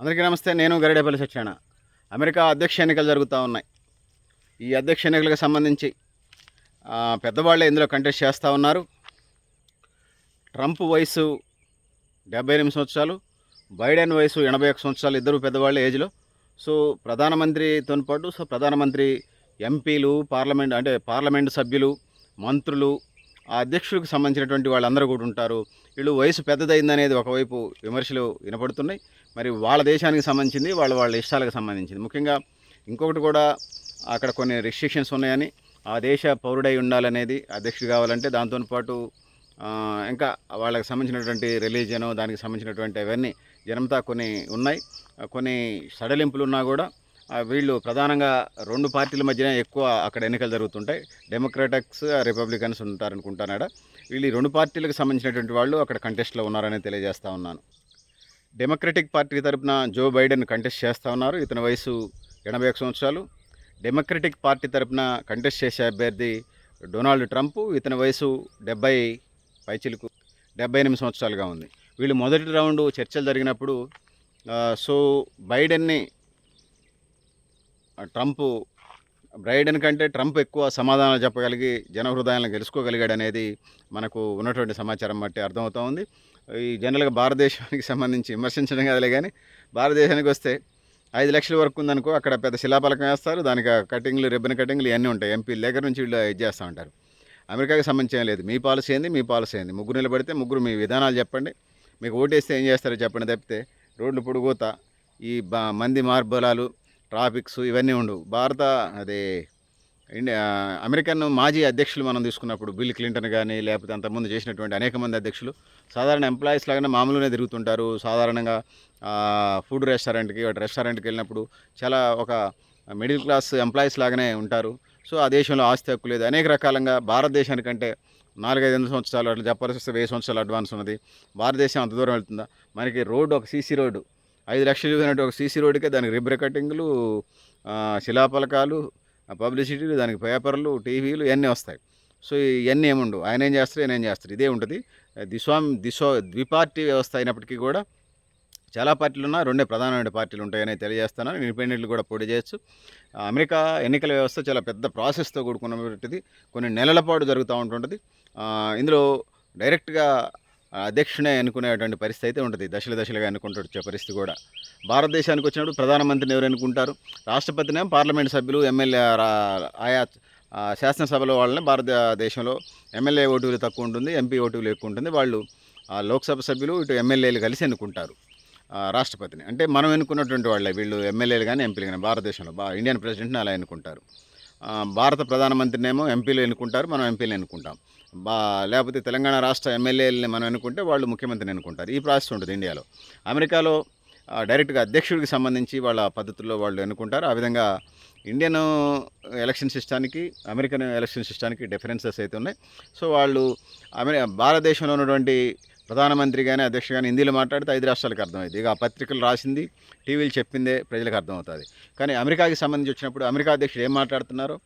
అందరికీ నమస్తే నేను గరిడేపల్లి సత్యనారాయణ. అమెరికా అధ్యక్ష ఎన్నికలు జరుగుతూ ఉన్నాయి. ఈ అధ్యక్ష ఎన్నికలకు సంబంధించి పెద్దవాళ్ళే ఇందులో కంటెస్ట్ చేస్తూ ఉన్నారు. ట్రంప్ వయసు డెబ్బై ఎనిమిది సంవత్సరాలు బైడెన్ వయసు ఎనభై ఒక సంవత్సరాలు ఇద్దరు పెద్దవాళ్ళ ఏజ్లో. సో ప్రధానమంత్రితో పాటు సో ప్రధానమంత్రి ఎంపీలు పార్లమెంట్ అంటే పార్లమెంటు సభ్యులు మంత్రులు ఆ అధ్యక్షుడికి సంబంధించినటువంటి వాళ్ళందరూ కూడా ఉంటారు. వీళ్ళు వయసు పెద్దదైందనేది ఒకవైపు విమర్శలు వినపడుతున్నాయి. మరి వాళ్ళ దేశానికి సంబంధించింది వాళ్ళ వాళ్ళ ఇష్టాలకు సంబంధించింది. ముఖ్యంగా ఇంకొకటి కూడా అక్కడ కొన్ని రిస్ట్రిక్షన్స్ ఉన్నాయని ఆ దేశ పౌరుడై ఉండాలనేది అధ్యక్షుడు కావాలంటే దాంతో పాటు ఇంకా వాళ్ళకి సంబంధించినటువంటి రిలీజియను దానికి సంబంధించినటువంటి అవన్నీ జనంతా కొన్ని ఉన్నాయి. కొన్ని సడలింపులు ఉన్నా కూడా వీళ్ళు ప్రధానంగా రెండు పార్టీల మధ్యన ఎక్కువ అక్కడ ఎన్నికలు జరుగుతుంటాయి. డెమోక్రాటిక్స్ రిపబ్లికన్స్ ఉంటారనుకుంటానాడ వీళ్ళు రెండు పార్టీలకు సంబంధించినటువంటి వాళ్ళు అక్కడ కంటెస్ట్లో ఉన్నారని తెలియజేస్తా ఉన్నాను. డెమోక్రటిక్ పార్టీ తరపున జో బైడెన్ కంటెస్ట్ చేస్తూ ఉన్నారు. ఇతని వయసు ఎనభై ఒక సంవత్సరాలు. డెమోక్రటిక్ పార్టీ తరపున కంటెస్ట్ చేసే అభ్యర్థి డొనాల్డ్ ట్రంప్. ఇతని వయసు డెబ్బై పైచిలకు డెబ్బై ఎనిమిది సంవత్సరాలుగా ఉంది. వీళ్ళు మొదటి రౌండ్ చర్చలు జరిగినప్పుడు సో బైడెన్ని ట్రంప్ బైడెన్ కంటే ట్రంప్ ఎక్కువ సమాధానాలు చెప్పగలిగి జన హృదయాలను గెలుచుకోగలిగాడు అనేది మనకు ఉన్నటువంటి సమాచారం బట్టి అర్థమవుతూ ఉంది. ఈ జనరల్గా భారతదేశానికి సంబంధించి విమర్శించడం కాదులే కానీ భారతదేశానికి వస్తే ఐదు లక్షల వరకు ఉందనుకో అక్కడ పెద్ద శిలాపలకం వేస్తారు. దానికి కటింగ్లు రిబ్బన్ కటింగ్లు ఇవన్నీ ఉంటాయి. ఎంపీ దగ్గర నుంచి వీళ్ళు ఇది చేస్తూ ఉంటారు. అమెరికాకి సంబంధించి ఏం లేదు. మీ పాలసీ ఏంది? మీ పాలసీ ఏంది? ముగ్గురు నిలబడితే ముగ్గురు మీ విధానాలు చెప్పండి. మీకు ఓటేస్తే ఏం చేస్తారో చెప్పండి తప్పితే రోడ్లు పొడుగుతా ఈ మంది మార్బలాలు ట్రాఫిక్స్ ఇవన్నీ ఉండవు. భారత అదే ఇండియా అమెరికన్ మాజీ అధ్యక్షులు మనం తీసుకున్నప్పుడు బిల్ క్లింటన్ కానీ లేకపోతే అంతకుముందు చేసినటువంటి అనేక మంది అధ్యక్షులు సాధారణ ఎంప్లాయీస్ లాగానే మామూలునే తిరుగుతుంటారు. సాధారణంగా ఫుడ్ రెస్టారెంట్కి రెస్టారెంట్కి వెళ్ళినప్పుడు చాలా ఒక మిడిల్ క్లాస్ ఎంప్లాయీస్ లాగానే ఉంటారు. సో ఆ దేశంలో ఆస్తి హక్కు లేదు. అనేక రకాలంగా భారతదేశానికంటే నాలుగైదు ఎనిమిది సంవత్సరాలు అట్లా చెప్పాల్సి వస్తే వెయ్యి సంవత్సరాలు అడ్వాన్స్ ఉన్నది. భారతదేశం అంత దూరం వెళ్తుందా? మనకి రోడ్డు ఒక సీసీ రోడ్డు. ఐదు లక్షలు చూసినట్టు ఒక సీసీ రోడ్డుకే దానికి రిబ్రికటింగ్లు శిలాపలకాలు పబ్లిసిటీలు దానికి పేపర్లు టీవీలు ఇవన్నీ వస్తాయి. సో ఇవన్నీ ఏముండవు. ఆయన ఏం చేస్తారు ఆయన ఏం చేస్తారు ఇదే ఉంటుంది. దిస్వాం దిశో ద్విపార్టీ వ్యవస్థ అయినప్పటికీ కూడా చాలా పార్టీలు ఉన్నా రెండే ప్రధానమైన పార్టీలు ఉంటాయని తెలియజేస్తున్నాను ఇండిపెండెంట్లు కూడా పోటీ చేయొచ్చు. అమెరికా ఎన్నికల వ్యవస్థ చాలా పెద్ద ప్రాసెస్తో కూడుకున్నటువంటిది. కొన్ని నెలల పాటు జరుగుతూ ఉంటుంటుంది. ఇందులో డైరెక్ట్గా అధ్యక్షుడే అనుకునేటువంటి పరిస్థితి అయితే ఉంటుంది. దశల దశలుగా అనుకుంటూ వచ్చే పరిస్థితి కూడా. భారతదేశానికి వచ్చినప్పుడు ప్రధానమంత్రిని ఎవరు అనుకుంటారు? రాష్ట్రపతినే పార్లమెంట్ సభ్యులు ఎమ్మెల్యే ఆయా శాసనసభలో వాళ్ళని భారతదేశంలో ఎమ్మెల్యే ఓటులు తక్కువ ఉంటుంది ఎంపీ ఓటు ఎక్కువ ఉంటుంది. వాళ్ళు లోక్సభ సభ్యులు ఇటు ఎమ్మెల్యేలు కలిసి ఎన్నుకుంటారు రాష్ట్రపతిని. అంటే మనం ఎన్నుకున్నటువంటి వాళ్ళే వీళ్ళు ఎమ్మెల్యేలు కానీ ఎంపీలు కానీ భారతదేశంలో బా ఇండియన్ ప్రెసిడెంట్ని అలా ఎన్నుకుంటారు. భారత ప్రధానమంత్రినేమో ఎంపీలు ఎన్నుకుంటారు మనం ఎంపీలు ఎన్నుకుంటాం. లేకపోతే తెలంగాణ రాష్ట్ర ఎమ్మెల్యేలని మనం ఎన్నుకుంటే వాళ్ళు ముఖ్యమంత్రిని ఎన్నుకుంటారు ఈ ప్రాసెస్ ఉంటుంది ఇండియాలో. అమెరికాలో డైరెక్ట్గా అధ్యక్షుడికి సంబంధించి వాళ్ళ పద్ధతుల్లో వాళ్ళు ఎన్నుకుంటారు ఆ విధంగా ఇండియన్ ఎలక్షన్ సిస్టానికి అమెరికన్ ఎలక్షన్ సిస్టానికి డిఫరెన్సెస్ అయితే ఉన్నాయి. సో వాళ్ళు అమెరి భారతదేశంలో ఉన్నటువంటి ప్రధానమంత్రి కానీ అధ్యక్షుడు కానీ హిందీలో మాట్లాడితే ఐదు రాష్ట్రాలకు అర్థమవుతుంది. ఇక ఆ పత్రికలు రాసింది టీవీలు చెప్పిందే ప్రజలకు అర్థమవుతుంది. కానీ అమెరికాకి సంబంధించి వచ్చినప్పుడు అమెరికా అధ్యక్షుడు ఏం మాట్లాడుతున్నారో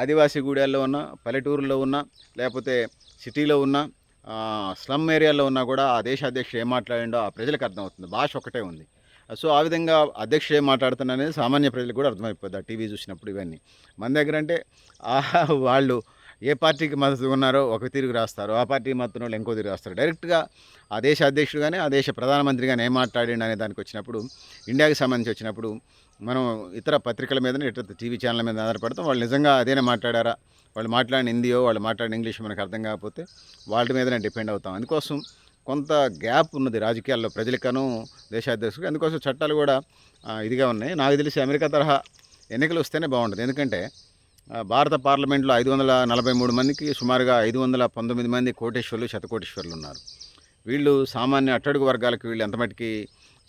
ఆదివాసీ గూడెల్లో ఉన్న పల్లెటూరులో ఉన్న లేకపోతే సిటీలో ఉన్న స్లమ్ ఏరియాలో ఉన్నా కూడా ఆ దేశ అధ్యక్షుడు ఏం మాట్లాడిండో ఆ ప్రజలకు అర్థమవుతుంది. భాష ఒకటే ఉంది. సో ఆ విధంగా అధ్యక్షుడు ఏం మాట్లాడుతున్నా అనేది సామాన్య ప్రజలకు కూడా అర్థమైపోద్ది. ఆ టీవీ చూసినప్పుడు ఇవన్నీ. మన దగ్గర అంటే వాళ్ళు ఏ పార్టీకి మద్దతు ఉన్నారో ఒక తిరిగి రాస్తారు. ఆ పార్టీకి మద్దతు వాళ్ళు ఇంకో తిరిగి రాస్తారు. డైరెక్ట్గా ఆ దేశ అధ్యక్షుడు కానీ ఆ దేశ ప్రధానమంత్రి కానీ ఏం మాట్లాడిండు అనే దానికి వచ్చినప్పుడు ఇండియాకి సంబంధించి వచ్చినప్పుడు మనం ఇతర పత్రికల మీద ఇతర టీవీ ఛానల్ మీద ఆధారపడతాం. వాళ్ళు నిజంగా అదేనే మాట్లాడారా? వాళ్ళు మాట్లాడిన హిందీయో వాళ్ళు మాట్లాడిన ఇంగ్లీష్ మనకు అర్థం కాకపోతే వాళ్ళ మీదనే డిపెండ్ అవుతాం. అందుకోసం కొంత గ్యాప్ ఉన్నది రాజకీయాల్లో ప్రజలకను దేశాధ్యక్షులకు. అందుకోసం చట్టాలు కూడా ఇదిగా ఉన్నాయి. నాకు తెలిసి అమెరికా తరహా ఎన్నికలు వస్తేనే బాగుంటుంది. ఎందుకంటే భారత పార్లమెంట్లో ఐదు వందల నలభై మూడు మందికి సుమారుగా ఐదు వందల పంతొమ్మిది మంది కోటేశ్వర్లు శతకోటేశ్వర్లు ఉన్నారు. వీళ్ళు సామాన్య అట్టడుగు వర్గాలకు వీళ్ళు ఎంత మటుకి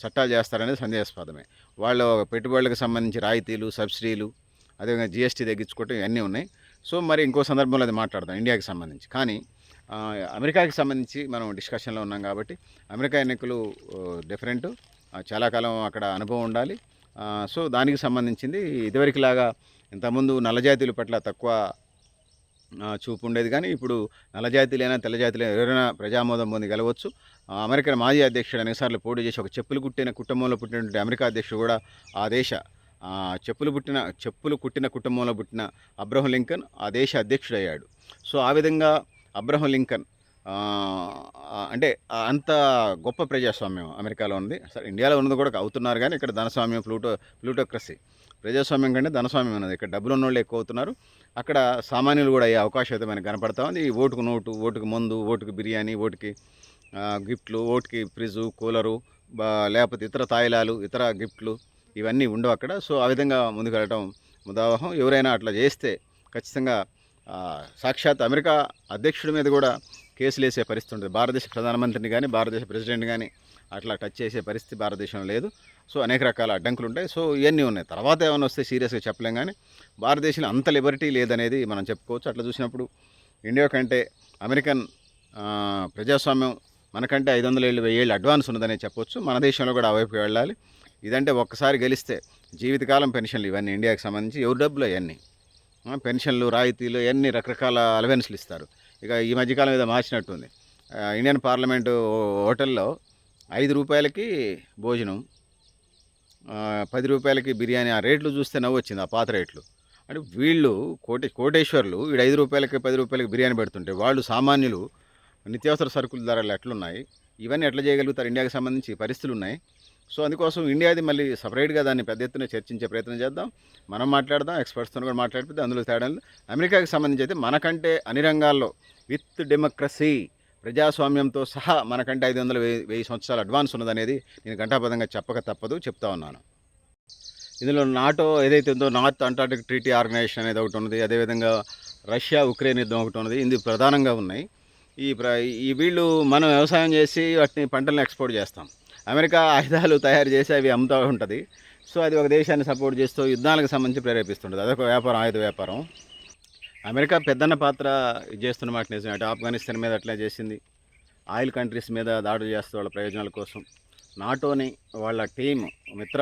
చట్టాలు చేస్తారనేది సందేహాస్పదమే. వాళ్ళు పెట్టుబడులకు సంబంధించి రాయితీలు సబ్సిడీలు అదేవిధంగా జిఎస్టీ తగ్గించుకోవటం ఇవన్నీ ఉన్నాయి. సో మరి ఇంకో సందర్భంలో అది మాట్లాడదాం ఇండియాకి సంబంధించి. కానీ అమెరికాకి సంబంధించి మనం డిస్కషన్లో ఉన్నాం కాబట్టి అమెరికా ఎన్నికలు డిఫరెంట్ చాలా కాలం అక్కడ అనుభవం ఉండాలి. సో దానికి సంబంధించింది ఇదివరకులాగా ఇంతకుముందు నల్లజాతీయుల పట్ల తక్కువ చూపు ఉండేది కానీ ఇప్పుడు నల్లజాతిలైనా తెల్లజాతిలైనా ఎవరైనా ప్రజామోదం పొంది గెలవచ్చు. అమెరికన్ మాజీ అధ్యక్షుడు అనేకసార్లు పోటీ చేసి ఒక చెప్పులు కుట్టిన కుటుంబంలో పుట్టినటువంటి అమెరికా అధ్యక్షుడు కూడా ఆ దేశ చెప్పులు పుట్టిన చెప్పులు కుట్టిన కుటుంబంలో పుట్టిన అబ్రహం లింకన్ ఆ దేశ అధ్యక్షుడయ్యాడు. సో ఆ విధంగా అబ్రహం లింకన్ అంటే అంత గొప్ప ప్రజాస్వామ్యం అమెరికాలో ఉంది. సరే ఇండియాలో ఉన్నది కూడా అవుతున్నారు కానీ ఇక్కడ ధనస్వామ్యం ప్లూటో ప్లూటోక్రసీ. ప్రజాస్వామ్యం కంటే ధనస్వామ్యం ఉన్నది. ఇక్కడ డబ్బులు ఉన్న వాళ్ళు ఎక్కువ అవుతున్నారు. అక్కడ సామాన్యులు కూడా అయ్యే అవకాశం అయితే మనకి కనపడతా ఉంది. ఈ ఓటుకు నోటు ఓటుకు మందు ఓటుకు బిర్యానీ ఓటుకి గిఫ్ట్లు ఓటుకి ఫ్రిడ్జు కూలరు బా- లేకపోతే ఇతర తాయిలాలు ఇతర గిఫ్ట్లు ఇవన్నీ ఉండవు అక్కడ. సో ఆ విధంగా ముందుకెళ్ళటం ముదావహం. ఎవరైనా అట్లా చేస్తే ఖచ్చితంగా సాక్షాత్ అమెరికా అధ్యక్షుడి మీద కూడా కేసులు వేసే పరిస్థితి ఉంటుంది. భారతదేశ ప్రధానమంత్రిని కానీ భారతదేశ ప్రెసిడెంట్ కానీ అట్లా టచ్ చేసే పరిస్థితి భారతదేశంలో లేదు. సో అనేక రకాల అడ్డంకులు ఉంటాయి సో ఇవన్నీ ఉన్నాయి. తర్వాత ఏమైనా వస్తే సీరియస్గా చెప్పలేం కానీ భారతదేశంలో అంత లిబర్టీ లేదనేది మనం చెప్పుకోవచ్చు. అట్లా చూసినప్పుడు ఇండియా కంటే అమెరికన్ ప్రజాస్వామ్యం మనకంటే ఐదు వందల ఏళ్ళు వెయ్యి ఏళ్ళు అడ్వాన్స్ ఉన్నదనే చెప్పొచ్చు. మన దేశంలో కూడా ఆ వైపుకి వెళ్ళాలి. ఇదంటే ఒక్కసారి గెలిస్తే జీవితకాలం పెన్షన్లు ఇవన్నీ ఇండియాకి సంబంధించి ఎవరి డబ్బులు అవన్నీ పెన్షన్లు రాయితీలు ఇవన్నీ రకరకాల అలవెన్స్లు ఇస్తారు. ఇక ఈ మధ్యకాలం ఏదో మార్చినట్టుంది. ఇండియన్ పార్లమెంటు హోటల్లో ఐదు రూపాయలకి భోజనం పది రూపాయలకి బిర్యానీ ఆ రేట్లు చూస్తే నవ్వు వచ్చింది ఆ పాత రేట్లు. అంటే వీళ్ళు కోటే కోటేశ్వర్లు వీడు ఐదు రూపాయలకి పది రూపాయలకి బిర్యానీ పెడుతుంటే వాళ్ళు సామాన్యులు నిత్యావసర సరుకుల ధరలు ఎట్లున్నాయి? ఇవన్నీ ఎట్లా చేయగలుగుతారు? ఇండియాకి సంబంధించి పరిస్థితులు ఉన్నాయి. సో అందుకోసం ఇండియాది మళ్ళీ సపరేట్గా దాన్ని పెద్ద ఎత్తున చర్చించే ప్రయత్నం చేద్దాం. మనం మాట్లాడదాం ఎక్స్పర్ట్స్తో కూడా మాట్లాడితే అందులో తేడాలు. అమెరికాకి సంబంధించి అయితే మనకంటే అన్ని రంగాల్లో విత్ డెమోక్రసీ ప్రజాస్వామ్యంతో సహా మనకంటే ఐదు వందల వెయ్యి వెయ్యి సంవత్సరాలు అడ్వాన్స్ ఉన్నదనేది నేను ఘంటాపదంగా చెప్పక తప్పదు చెప్తా ఉన్నాను. ఇందులో నాటో ఏదైతే ఉందో నార్త్ అంటార్టిక్ ట్రీటీ ఆర్గనైజేషన్ అనేది ఒకటి ఉన్నది అదేవిధంగా రష్యా ఉక్రెయిన్ యుద్ధం ఒకటి ఉన్నది ఇది ప్రధానంగా ఉన్నాయి. ఈ ప్ర ఈ వీళ్ళు మనం వ్యవసాయం చేసి వాటిని పంటలను ఎక్స్పోర్ట్ చేస్తాం. అమెరికా ఆయుధాలు తయారు చేసి అవి అమ్ముతూ ఉంటుంది. సో అది ఒక దేశాన్ని సపోర్ట్ చేస్తూ యుద్ధాలకు సంబంధించి ప్రేరేపిస్తుంటుంది. అదొక వ్యాపారం ఆయుధ వ్యాపారం. అమెరికా పెద్దన్న పాత్ర ఇది చేస్తున్న మాట నిజమే. అంటే ఆఫ్ఘనిస్తాన్ మీద అట్లా చేసింది. ఆయిల్ కంట్రీస్ మీద దాడులు చేస్తూ వాళ్ళ ప్రయోజనాల కోసం. నాటోని వాళ్ళ టీం మిత్ర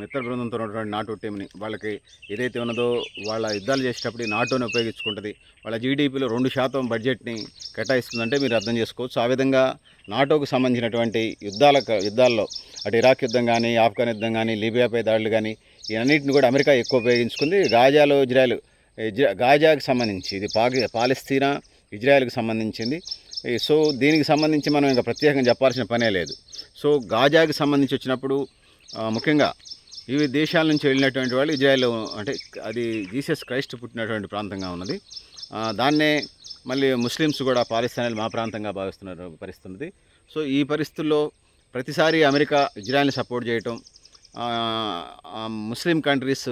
మిత్ర బృందంతో ఉన్నటువంటి నాటో టీంని వాళ్ళకి ఏదైతే ఉన్నదో వాళ్ళ యుద్ధాలు చేసేటప్పుడు ఈ నాటోని ఉపయోగించుకుంటుంది. వాళ్ళ జీడిపిలో రెండు శాతం బడ్జెట్ని కేటాయిస్తుందంటే మీరు అర్థం చేసుకోవచ్చు. ఆ విధంగా నాటోకు సంబంధించినటువంటి యుద్ధాల యుద్ధాల్లో అటు ఇరాక్ యుద్ధం కానీ ఆఫ్ఘన్ యుద్ధం కానీ లిబియాపై దాడులు కానీ ఇవన్నింటిని కూడా అమెరికా ఎక్కువ ఉపయోగించుకుంది. గాజాలో ఇజ్రాయెల్ గాజాకి సంబంధించి ఇది పాకి పాలస్తీనా ఇజ్రాయెల్కి సంబంధించింది. సో దీనికి సంబంధించి మనం ఇంకా ప్రత్యేకంగా చెప్పాల్సిన పనే లేదు. సో గాజాకి సంబంధించి వచ్చినప్పుడు ముఖ్యంగా ఇవి దేశాల నుంచి వెళ్ళినటువంటి వాళ్ళు ఇజ్రాయెల్ అంటే అది జీసస్ క్రైస్ట్ పుట్టినటువంటి ప్రాంతంగా ఉన్నది. దాన్నే మళ్ళీ ముస్లిమ్స్ కూడా పాలిస్తానీలు మా ప్రాంతంగా భావిస్తున్నారు పరిస్థితి సో ఈ పరిస్థితుల్లో ప్రతిసారి అమెరికా ఇజ్రాయెల్ని సపోర్ట్ చేయటం ముస్లిం కంట్రీస్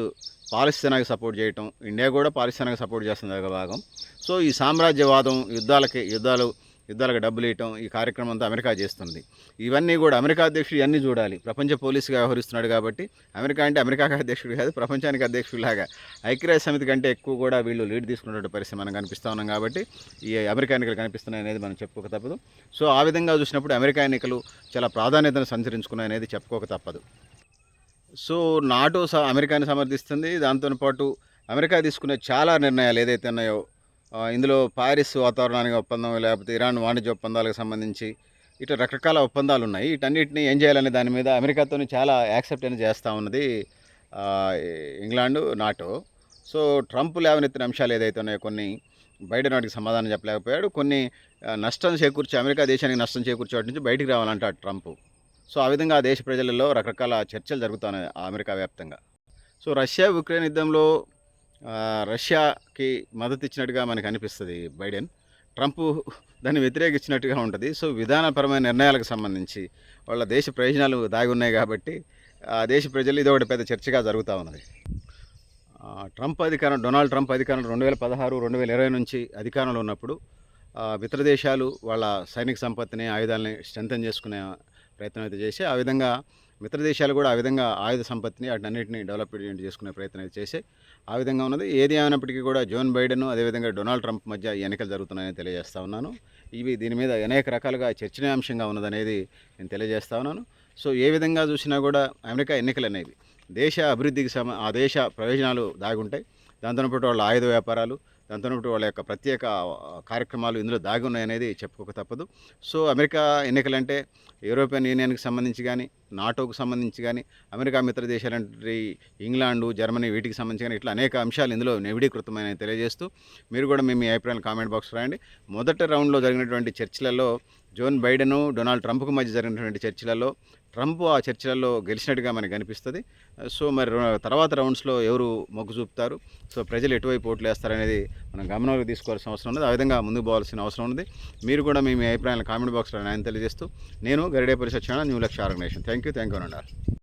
పాలస్తీనాకి సపోర్ట్ చేయటం ఇండియా కూడా పాలస్తీనాకి సపోర్ట్ చేస్తుంది ఒక భాగం. సో ఈ సామ్రాజ్యవాదం యుద్ధాలకి యుద్ధాలు యుద్ధాలకు డబ్బులు ఇవ్వటం ఈ కార్యక్రమం అంతా అమెరికా చేస్తుంది. ఇవన్నీ కూడా అమెరికా అధ్యక్షుడు ఇవన్నీ చూడాలి. ప్రపంచ పోలీసుగా వ్యవహరిస్తున్నాడు కాబట్టి అమెరికా అంటే అమెరికాకి అధ్యక్షుడు కాదు ప్రపంచానికి అధ్యక్షుడిలాగా. ఐక్యరాజ్య సమితి కంటే ఎక్కువ కూడా వీళ్ళు లీడ్ తీసుకున్నటువంటి పరిస్థితి మనం కనిపిస్తూ ఉన్నాం కాబట్టి ఈ అమెరికా ఎన్నికలు కనిపిస్తున్నాయి అనేది మనం చెప్పుకోక తప్పదు. సో ఆ విధంగా చూసినప్పుడు అమెరికా ఎన్నికలు చాలా ప్రాధాన్యతను సంచరించుకున్నాయి అనేది చెప్పుకోక తప్పదు. సో నాటో స అమెరికాని సమర్థిస్తుంది. దాంతో పాటు అమెరికా తీసుకునే చాలా నిర్ణయాలు ఏదైతే ఉన్నాయో ఇందులో పారిస్ వాతావరణానికి ఒప్పందం లేకపోతే ఇరాన్ వాణిజ్య ఒప్పందాలకు సంబంధించి ఇట్లా రకరకాల ఒప్పందాలు ఉన్నాయి. వీటన్నిటిని ఏం చేయాలనే దాని మీద అమెరికాతో చాలా యాక్సెప్ట్ అని చేస్తూ ఉన్నది ఇంగ్లాండు నాటో. సో ట్రంప్ లేవనెత్తిన అంశాలు ఏదైతే ఉన్నాయో కొన్ని బయట నాటికి సమాధానం చెప్పలేకపోయాడు. కొన్ని నష్టం చేకూర్చి అమెరికా దేశానికి నష్టం చేకూర్చే వాటి నుంచి బయటికి రావాలంటాడు ట్రంప్. సో ఆ విధంగా ఆ దేశ ప్రజలలో రకరకాల చర్చలు జరుగుతున్నాయి అమెరికా వ్యాప్తంగా. సో రష్యా ఉక్రెయిన్ యుద్ధంలో రష్యాకి మద్దతు ఇచ్చినట్టుగా మనకు అనిపిస్తుంది బైడెన్. ట్రంప్ దాన్ని వ్యతిరేకించినట్టుగా ఉంటుంది. సో విధానపరమైన నిర్ణయాలకు సంబంధించి వాళ్ళ దేశ ప్రయోజనాలు దాగి ఉన్నాయి కాబట్టి ఆ దేశ ప్రజలు ఇది ఒకటి పెద్ద చర్చగా జరుగుతూ ఉన్నది. ట్రంప్ అధికారం డొనాల్డ్ ట్రంప్ అధికారం రెండు వేల పదహారు రెండు వేల ఇరవై నుంచి అధికారంలో ఉన్నప్పుడు ఇతర దేశాలు వాళ్ళ సైనిక సంపత్తిని ఆయుధాలని స్ట్రెంగ్తన్ చేసుకునే ప్రయత్నం అయితే చేసి ఆ విధంగా మిత్ర దేశాలు కూడా ఆ విధంగా ఆయుధ సంపత్తిని వాటన్నిటిని డెవలప్మెంట్ చేసుకునే ప్రయత్నం అయితే చేసి ఆ విధంగా ఉన్నది. ఏది ఏమైనప్పటికీ కూడా జోన్ బైడెన్ అదేవిధంగా డొనాల్డ్ ట్రంప్ మధ్య ఎన్నికలు జరుగుతున్నాయని తెలియజేస్తా ఉన్నాను. ఇవి దీని మీద అనేక రకాలుగా చర్చనీయాంశంగా ఉన్నదనేది నేను తెలియజేస్తా ఉన్నాను. సో ఏ విధంగా చూసినా కూడా అమెరికా ఎన్నికలు అనేవి దేశ అభివృద్ధికి సమ ఆ దేశ ప్రయోజనాలు దాగుంటాయి. దాంతో పాటు వాళ్ళ ఆయుధ వ్యాపారాలు దాంతో వాళ్ళ యొక్క ప్రత్యేక కార్యక్రమాలు ఇందులో దాగి ఉన్నాయనేది చెప్పుకోక తప్పదు. సో అమెరికా ఎన్నికలంటే యూరోపియన్ యూనియన్కి సంబంధించి కానీ నాటోకు సంబంధించి కానీ అమెరికా మిత్ర దేశాలంటే ఇంగ్లాండు జర్మనీ వీటికి సంబంధించి కానీ ఇట్లా అనేక అంశాలు ఇందులో నివిడీకృతమైన తెలియజేస్తూ మీరు కూడా మేము మీ అభిప్రాయాలు కామెంట్ బాక్స్ రాయండి. మొదటి రౌండ్లో జరిగినటువంటి చర్చలలో జోన్ బైడెను డొనాల్డ్ ట్రంప్కు మధ్య జరిగినటువంటి చర్చలలో ట్రంప్ ఆ చర్చలలో గెలిచినట్టుగా మనకు కనిపిస్తుంది సో మరి తర్వాత రౌండ్స్లో ఎవరు మొగ్గు చూపుతారు? సో ప్రజలు ఎటువైపు ఓట్లు వేస్తారనేది మనం గమనంలోకి తీసుకోవాల్సిన అవసరం ఉంది ఆ విధంగా ముందుకు పోవాల్సిన అవసరం ఉంది మీరు కూడా మీ మీ అభిప్రాయాలను కామెంట్ బాక్స్లో నేను తెలియజేస్తూ నేను గరిడే పరిషత్ channel new Lakshya organisation. Thank you thank you అండి